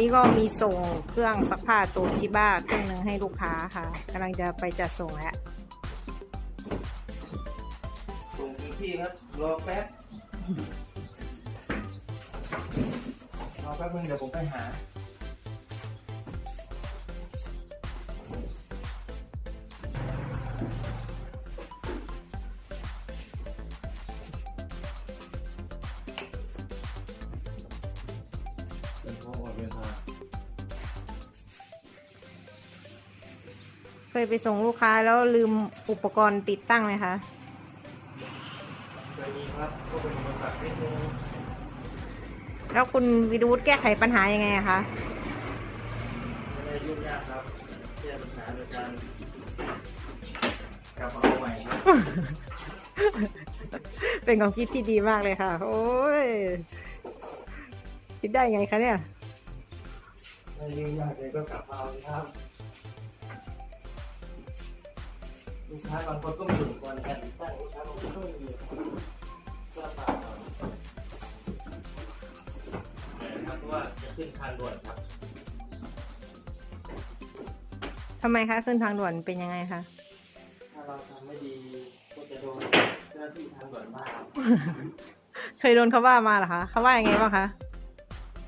นี้ก็มีส่งเครื่องซักผ้าโตชิบ้าเครื่องหนึ่งให้ลูกค้าค่ะกำลังจะไปจัดส่งแล้วส่งกี่ที่ครับรอแป๊บรอแป๊บนึงเดี๋ยวผมไปหา ยไปส่งลูกค้าแล้วลืมอุปกรณ์ติดตั้งไหมคะเคยมีครับก็เป็นอุปสรรคนิดนึงแล้วคุณวิรูธแก้ไขปัญหายังไงอะคะไม่ได้ยุ่งยากครับแก้ปัญหาโดยการกลับมาเอาใหม่ครับเป็นความคิดที่ดีมากเลยค่ะ โอ้ย คิดได้ไงคะเนี่ย ไม่ยุ่งยากเลยก็กลับมาเอาสิครับ ลูกค้าบางคนก็มีอุปกรณ์การติดตั้งลูกค้าบางคนก็ไม่มีก็ตามเอานะครับเพราะว่าจะขึ้นทางด่วนครับ ทำไมคะขึ้นทางด่วนเป็นยังไงคะ ถ้าเราทำไม่ดีก็จะโดนเจ้าหน้าที่ทางด่วนว่าครับเคยโดนเขาว่ามาเหรอคะเขาว่ายังไงบ้างคะ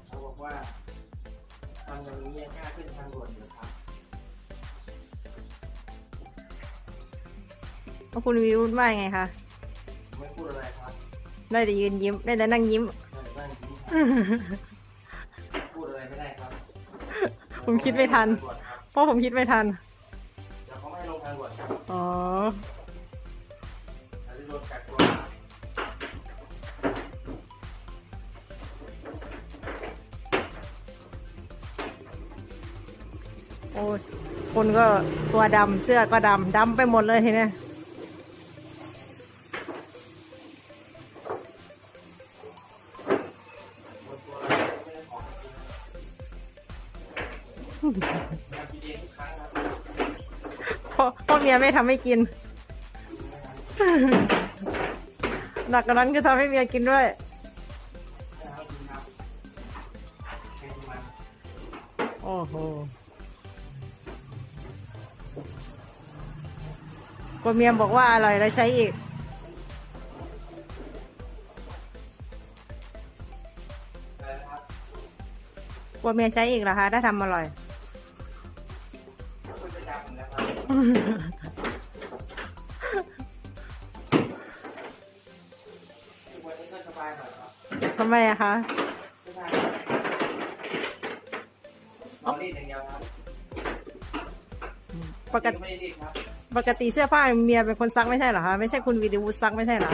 เขาบอกว่าทำอย่างนี้ยังกล้าขึ้นทางด่วนอยู่ครับ แล้วคุณวิรุธว่ายังไงคะไม่พูดอะไรครับได้แต่ยืนยิ้ม ได้แต่นั่งยิ้มนั่งยิ้มครับพูดอะไรไม่ได้ครับผมคิดไม่ทันด่วนครับเพราะผมคิดไม่ทันเดี๋ยวเขาไม่ให้ลงทางด่วนครับอ๋ออาจจะโดนกักตัวครับโอ้ยคนก็ตัวดำเสื้อก็ดำดำไปหมดเลยทีเนี้ย มียไม่ทำให้กิน หนักกว่านั้นก็ทำให้เมียกินด้วย โอ้โหกลัวเมียบอกว่าอร่อยแล้วใช้อีก กลัวเมียใช้อีกเหรอคะ ถ้าทำอร่อย ไมอะคะไม่ได้ครับนอนรีดอย่างเดียวครับปกติไม่ได้รีดครับปกติเสื้อผ้าเมียเป็นคนซักไม่ใช่เหรอคะไม่ใช่คุณวิดีวุฒิซักไม่ใช่เหรอ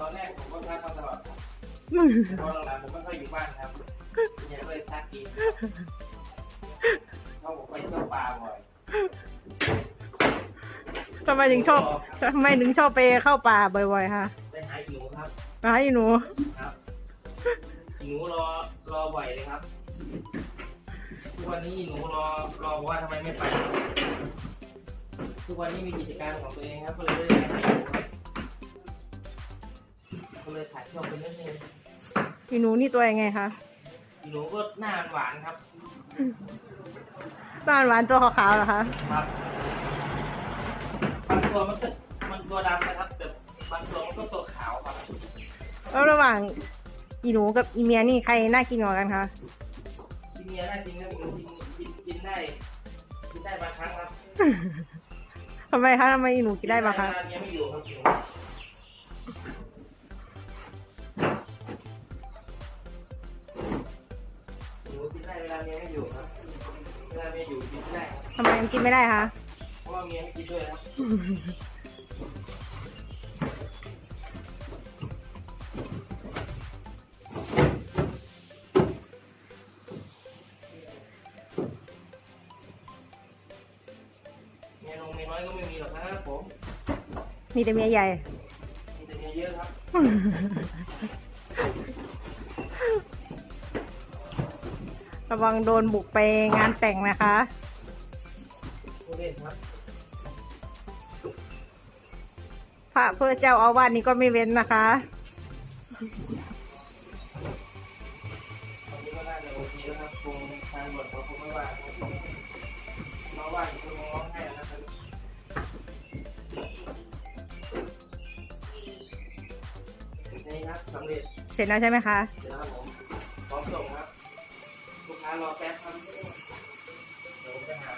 ตอนแรกผมก็ซักมาตลอดครับตอนหลังๆผมไม่ค่อยอยู่บ้านครับเมียก็เลยซักกินเพราะผมไปเที่ยวป่าบ่อยทำไมถึงชอบทำไมถึงชอบไปเข้าป่าบ่อยๆคะไปหาหนูครับ มาให้หนู ครับหนูรอรอบ่อยเลยครับทุกวันนี้หนูรอรอว่าทำไมไม่ไป ทุกวันนี้มีกิจการของตัวเองครับก็เลยได้ไปหาหนูครับก็เลยถ่ายช่องเป็นนิดนึงพี่หนูนี่ตัวยังไงคะหนูก็หน้าหวานครับต้านหวานตัวขาวๆเหรอคะ ครับบางตัวมันก็มันตัวดำนะครับแต่บางตัว แล้วระหว่างอีหนูกับอีเมียนี่ใครน่ากินกว่ากันคะกินเมียได้จริงครับหนูกินกินกินได้กินได้บางครั้งครับทำไมคะทำไมอีหนูกินได้บ้างคะเวลาเมียไม่อยู่ครับหนูหนูกินได้เวลาเมียไม่อยู่ครับเวลาเมียอยู่กินไม่ได้ครับทำไมมันกินไม่ได้คะเพราะว่าเมียไม่กินด้วยครับ มียนงเมียน้อยก็ไม่มีหรอกครับผม มีแต่เมียใหญ่ มีแต่เมียเยอะครับ ระวังโดนบุกไปงานแต่งนะคะผู้เล่นครับทระเพื่อเจ้าอาวาสนี่ก็ไม่เว้นนะคะ นี่ครับสำเร็จเสร็จแล้วใช่ไหมคะเดี๋ยวนะครับผมพร้อมส่งครับ ลูกค้ารอแป๊บครับเดี๋ยวผมไปหา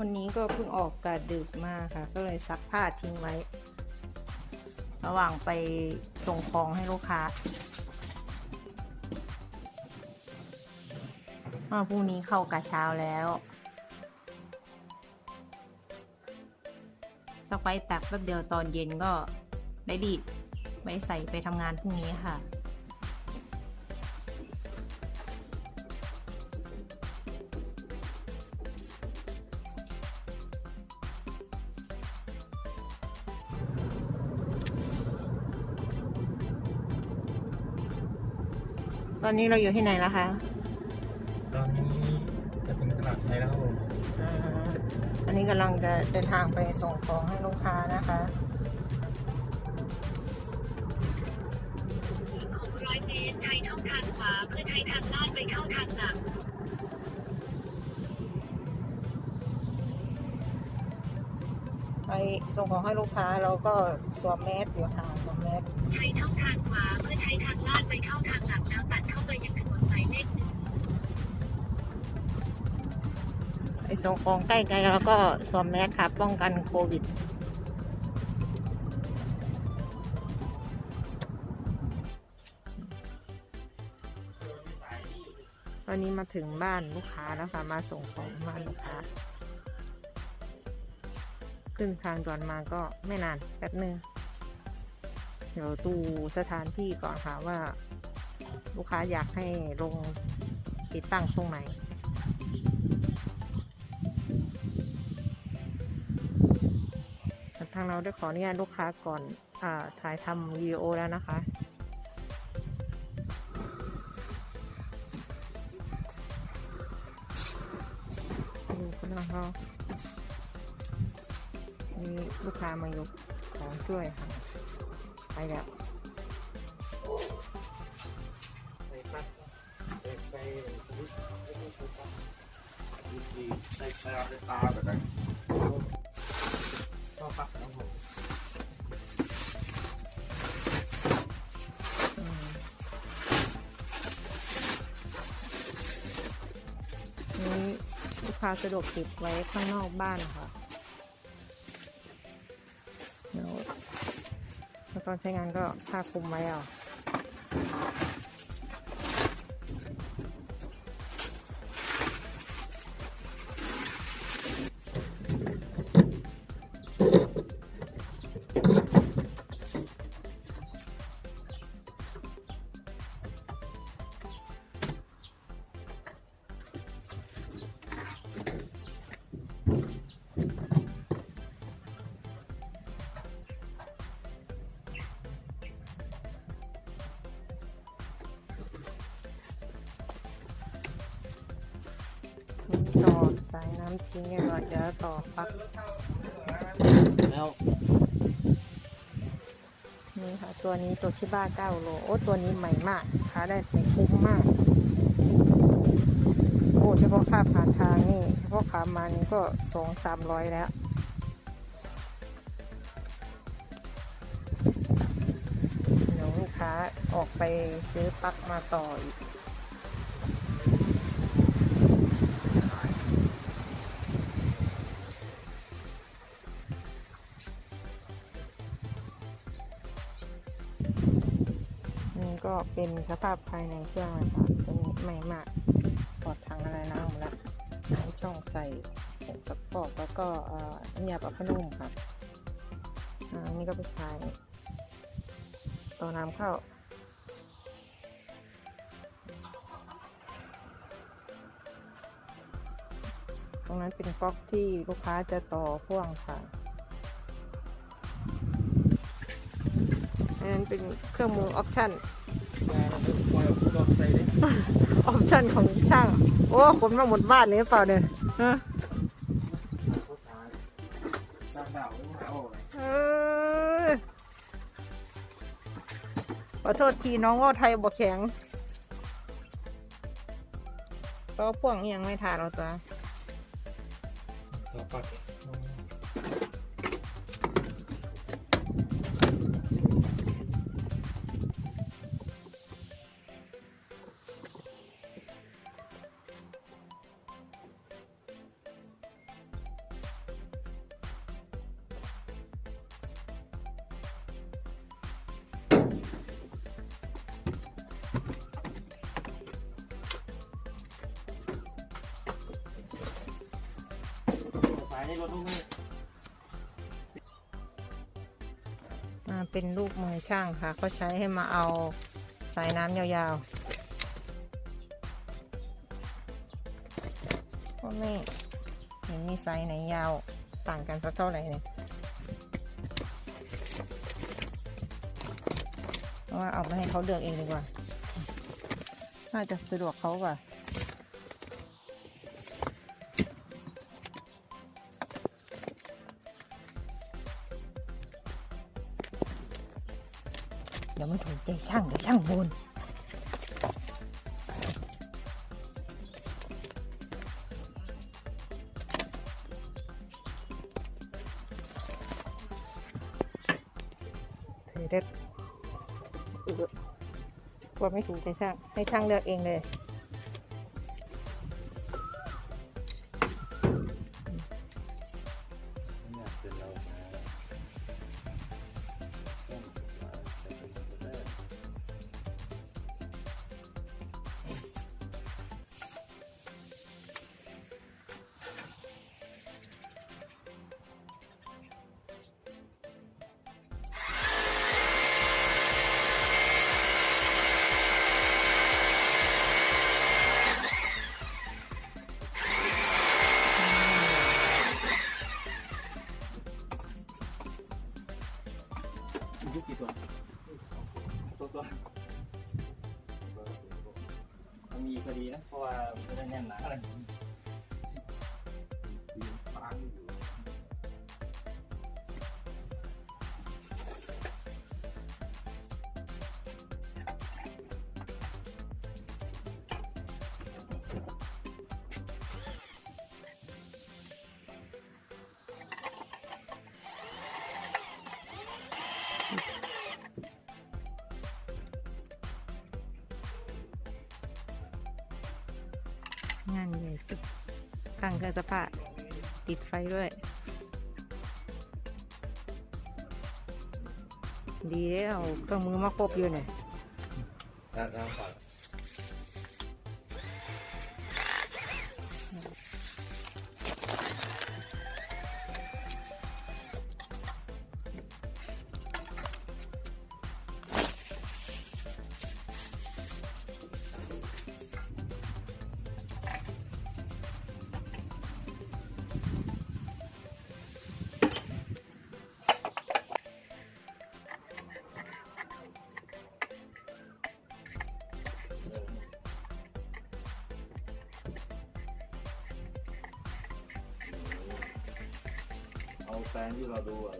วันนี้ก็เพิ่งออกกะดึกมากค่ะ ก็เลยซักผ้าทิ้งไว้ ระหว่างไปส่งของให้ลูกค้าอ้าพรุ่งนี้เข้ากะเช้าแล้วสักไปตักแป๊บเดียวตอนเย็นก็ได้ดีดไว้ใส่ไปทำงานพรุ่งนี้ค่ะ ตอนนี้เราอยู่ที่ไหนแล้วคะตอนนี้จะถึงตลาดไทยแล้วครับผมอ่าอันนี้กำลังจะเดินทางไปส่งของให้ลูกค้านะคะ 600 เมตร ใช้ช่องทางขวาเพื่อใช้ทางลาดไปเข้าทางหลัก ไปส่งของให้ลูกค้าเราก็สวมแมสอยู่ค่ะ ไปส่งของใกล้ๆแล้วก็สวมแมสค่ะป้องกันโควิดตอนนี้มาถึงบ้านลูกค้าแล้วค่ะมาส่งของบ้านลูกค้า ขึ้นทางด่วนมาก็ไม่นานแป๊บนึง เดี๋ยวดูสถานที่ก่อนค่ะว่า ลูกค้าอยากให้ลงติดตั้งตรงไหน ทางเราได้ขออนุญาตลูกค้าก่อนอถ่ายทำวิดีโอแล้วนะคะ ดูคุณน้องเขามีลูกค้ามายกของช่วยค่ะ ไปแล้วไปปั๊บไปไปดีใส่ตาไปตาแบบนั้น ก็ปั๊บแล้วผมนี่ลูกค้าสะดวกติดไว้ข้างนอกบ้านค่ะแล้วตอนใช้งานก็ผ้าคลุมไว้เอาายน้ำทิ้งเรียบร้อยเดี๋ยวต่อปลั๊กแล้วนี่ค่ะ ตัวนี้ตัวชิบ้า9โลโอ้ตัวนี้ใหม่มากค้าได้ไปคุ้มมาก โอ้เฉพาะค่าผ่านทางนี่เฉพาะขามานี่ก็สองสามร้อยแล้วเดี๋ยวลูกค้าออกไปซื้อปลั๊กมาต่ออีก เป็นสภาพภายในเครื่องนะคะตัวนี้ใหม่มากปลอดถังอะไรน้ำหมดล้วใช้ช่องใส่ของสักฟอกแล้วก็เอ่อน้ำยาปรับผ้านุ่มค่ะอันนี้ก็ไปใช้ต่อน้ำเข้าตรงนั้นเป็นก๊อกที่ลูกค้าจะต่อพ่วงค่ะอันนั้นเป็นเครื่องมือออปชั่น ออปชั่นของช่าง โอ้ขนมาหมดบ้านเลยเปล่าเนี่ยฮะเฮ้อขอโทษทีน้องว่าไทยบ่แข็งก็พ่วงยังไม่ทาเราตัวต่อปั เป็นลูกมือช่างค่ะเขาใช้ให้มาเอาสายน้ำยาวๆก็ไม่เห็นมีสายไหนยาวต่างกันสักเท่าไหร่เนี่ยเพราะว่าเอาไปให้เขาเลือกเองดีกว่า น่าจะสะดวกเขากว่า ช่างเดี๋ยวช่างบนเธอได้อุ๊ยกลัวไม่ถูกใจช่างให้ช่างเลือกเองเลย สภาพติดไฟด้วย ดีแล้วเครื่องมือมาครบอยู่เนี่ย ด้านด้านฝั่งเอา แปลงที่เราดูอ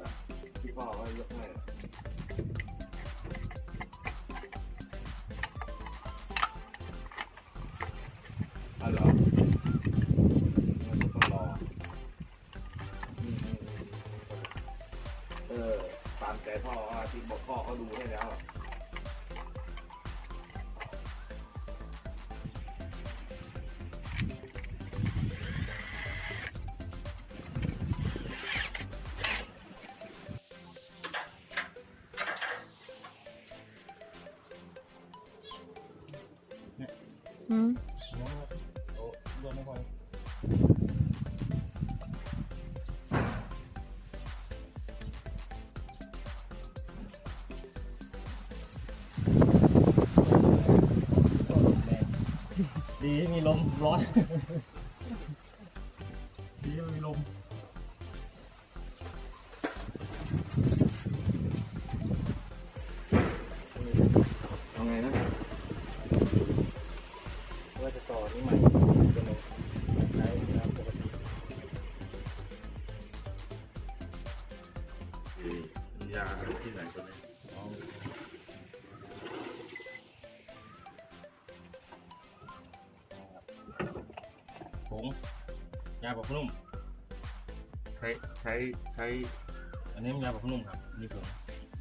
ดีมีลมร้อน งยาปรับผ้านุ่ม ใช้ใช้ใช้ อันนี้มันยาปรับผ้านุ่มครับนี่ผง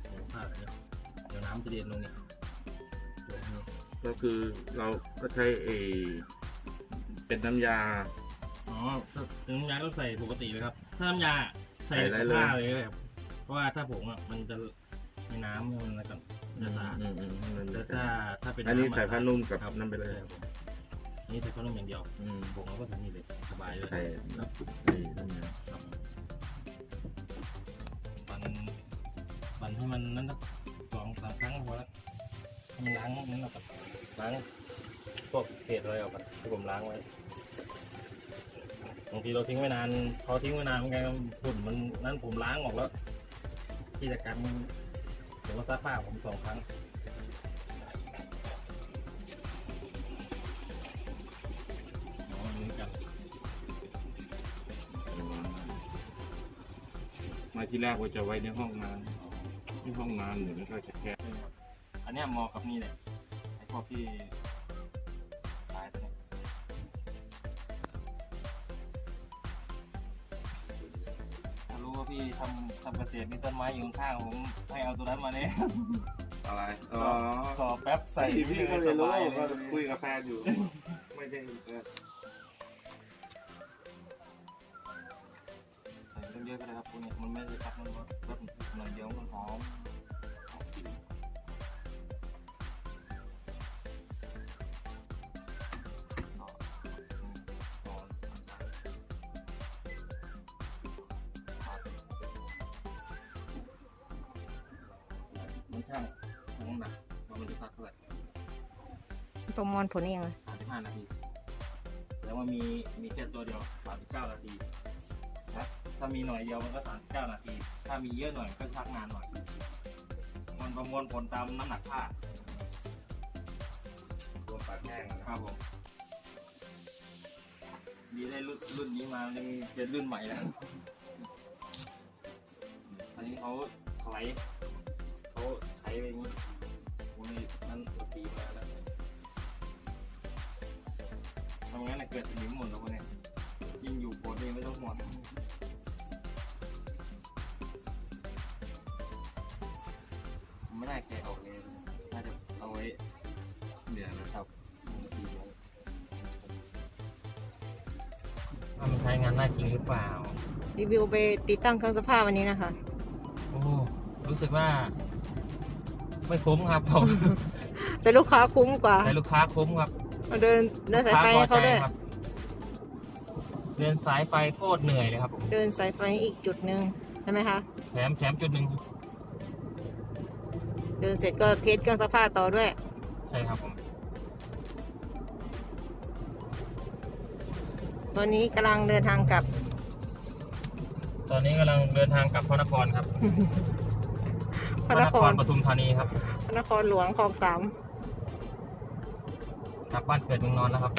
ผงผ้าอันนี้เดี๋ยวน้ำจะเด็นลงเนี่ยตัวนี้ก็คือเราก็ใช้เออเป็นน้ำยา อ๋อถ้าน้ำยาต้องใส่ปกติเลยครับ ถ้าน้ำยาใส่ใส่ได้เลยผ้าเลยครับเพราะว่าถ้าผงอะมันจะมีน้ำมันแล้วก็จะสะอาดอืมอืมอืมแต่ถ้าถ้าเป็นอันนี้ำะใส่ผ้านุ่มกับครับนั่นไปเลยใช่ครับผมอั นนี้ใส่ผ้านุ่มอย่างเดียวอืมผงเราก็ใส่นี่เลยสบายเลยใส่ครับไอ้นั่นไงครับปั่นปั่นให้มันนั่นสักสองสามครั้งก็พอแล้วให้มันล้างนั้นแล้วก็ล้างพวกเศษอะไรออกกันที่ผมล้างไว้บางทีเราทิ้งไว้นานพอทิ้งไว้นานมันไงฝุ่นมันนั่นผมล้างออกแล้วที่จะกันเดี๋ยวมาซักผ้าผมสองครั้ง ที่แรกว่าจะไว้ในห้องน้ำที่ห้องน้ำเดี๋ยวมันก็จะแคบอันเนี้ยเหมาะกับนี่เนี่ยไอ้พวกที่ตายตัวเนี้ยถ้ารู้ว่าพี่ทำทำเกษตรมีต้นไม้อยู่ข้างๆผมให้เอาตัวนั้นมาเนี่ยอะไรอ๋อต่อแป๊บใส่ใส่พี่ก็เลยรู้สบายก็เลยคุยกับแฟนอยู่ ไม่ได้ วกเนี้ยมันไม่ได้พักมันก็แป๊บหน่อยเดียวมันหอมมันช่างน้ำหนักว่ามันจะพักเท่าไหร่ประมวลผลเองเลยสามสิบห้านาที แล้วมันมีมีแค่ตัวเดียวสามสิบเก้านาที ถ้ามีหน่อยเดียวมันก็สามสิบเก้านาที ถ้ามีเยอะหน่อยก็พักนานหน่อย มันประมวลผลตามน้ำหนักผ้าตัวปากแห้งนะครับผมดีได้รุ่นรุ่นนี้มายังเป็นรุ่นใหม่แล้วอันนี้เขาไถเขาไถไปอย่างนี้โอ้ยนั่นตัวสีมาแล้วทำงั้นน่ะเกิดสนิมหมดแล้วพวกเนี้ยยิ่งอยู่โพดเองไม่ต้องห่วง ผมไม่น่าแกะออกเลยน่าจะเอาไว้เดี๋ยวนะครับว่ามันใช้งานได้จริงหรือเปล่า รีวิวไปติดตั้งเครื่องซักผ้าวันนี้นะคะ โอ้ รู้สึกว่า ไม่คุ้มครับผม แต่ลูกค้าคุ้มกว่า แต่ลูกค้าคุ้มครับมาเดินเดินสายไฟลูให้กค้เขาด้วยพอใจครับเดินสายไฟโคตรเหนื่อยเลยครับผม เดินสายไฟอีกจุดหนึ่งใช่ไหมคะ แถมแถมจุดหนึ่ง เดินเสร็จก็เทสเครื่องซักผ้าต่อด้วย ใช่ครับผม ตอนนี้กำลังเดินทางกลับ ตอนนี้กำลังเดินทางกลับพระนครครับ พระนครปทุมธานีครับ พระนครหลวงคลองสามกลับบ้านเกิดเมืองนอนแล้วครับ